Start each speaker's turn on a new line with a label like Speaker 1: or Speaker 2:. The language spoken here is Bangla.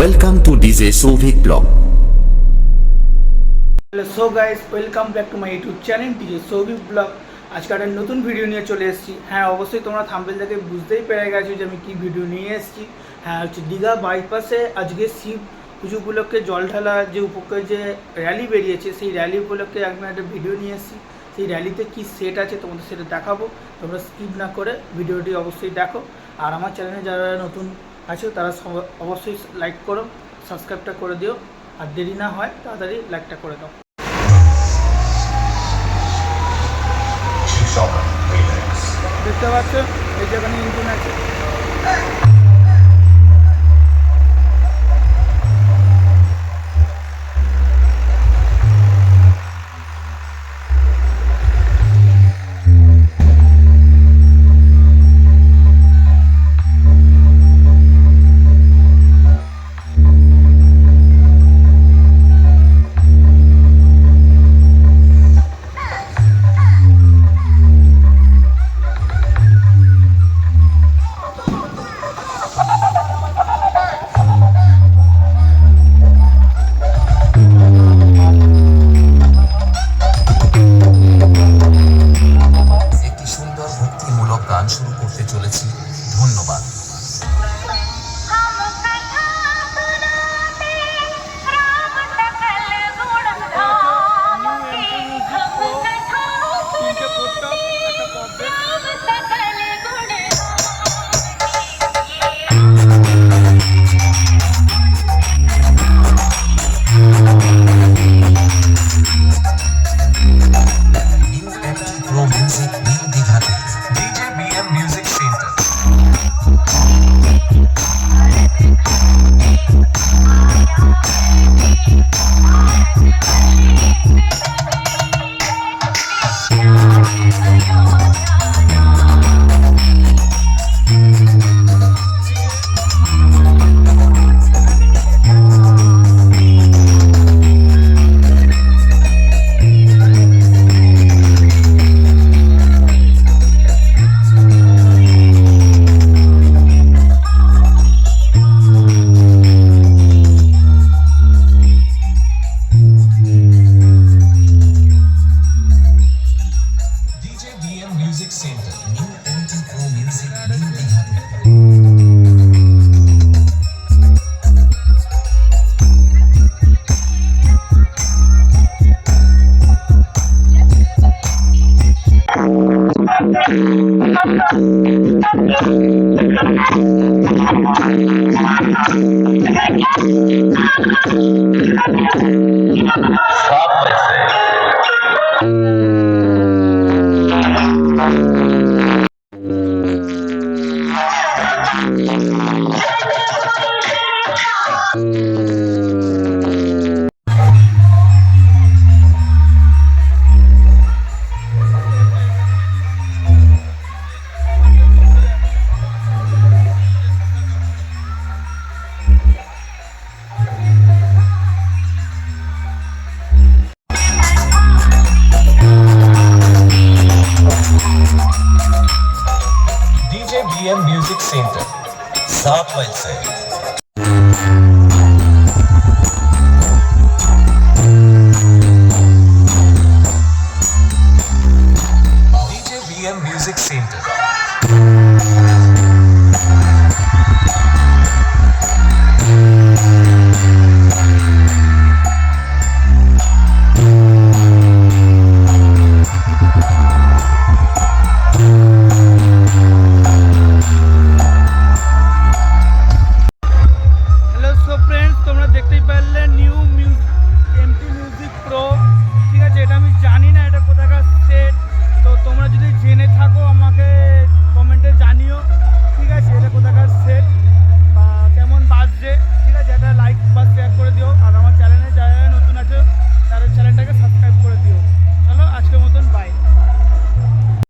Speaker 1: To DJ Sovik Blog.
Speaker 2: Hello so guys welcome back to my YouTube channel TJ Souvik blog আজকে একটা নতুন ভিডিও নিয়ে চলে এসেছি। হ্যাঁ অবশ্যই তোমরা থাম্বেল থেকে বুঝতেই পেরে গেছো যে আমি কী ভিডিও নিয়ে এসেছি। হ্যাঁ হচ্ছে দীঘা বাইপাসে আজকে শিব পুজো উপলক্ষে জল ঢালা যে উপলক্ষে যে র্যালি বেরিয়েছে, সেই র্যালি উপলক্ষে আমি একটা ভিডিও নিয়ে এসেছি। সেই র্যালিতে কী সেট আছে তোমাদের সেটা দেখাবো। তোমরা স্কিপ না করে ভিডিওটি অবশ্যই দেখো। আর আমার চ্যানেলে যারা নতুন আছে তারা অবশ্যই লাইক করো সাবস্ক্রাইবটা করে দিও। আর দেরি না হয় তাড়াতাড়ি লাইকটা করে দাও। দেখতে পাচ্ছ এই জায়গা নিয়ে ইঞ্জিন আছে।
Speaker 3: Oh my god! सात मील से। Music centre.